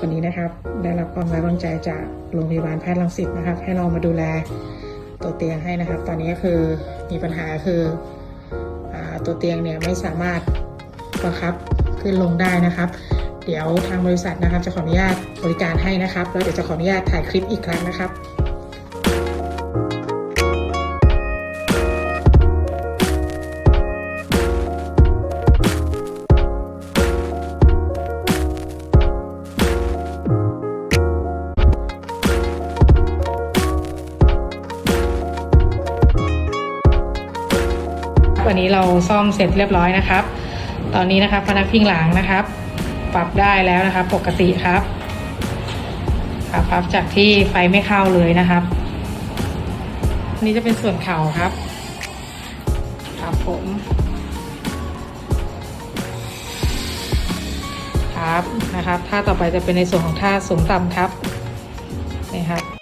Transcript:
ตอนนี้นะครับได้รับความไว้วางใจจากโรงพยาบาลแพทย์รังสิตนะครับ ให้เรามาดูแลตัวเตียงให้นะครับ ตอนนี้ก็คือมีปัญหาคืออตัวเตียงเนี่ยไม่สามารถบังคับขึ้นลงได้นะครับ เดี๋ยวทางบริษัทนะครับ จะขออนุญาตบริการให้นะครับแล้วเดี๋ยวจะขออนุญาตถ่ายคลิปอีกครั้งนะครับ วันนี้เราซ่อมเสร็จเรียบร้อยนะครับ ตอนนี้นะครับพนักพิงหลังนะครับ ปรับได้แล้วนะครับ ปกติครับครับครับจากที่ไฟไม่เข้าเลยนะครับนนี้จะเป็นส่วนเข่าครับครับผมครับนะครับท่าต่อไปจะเป็นในส่วนของท่าสูงต่ำครับนี่ครับ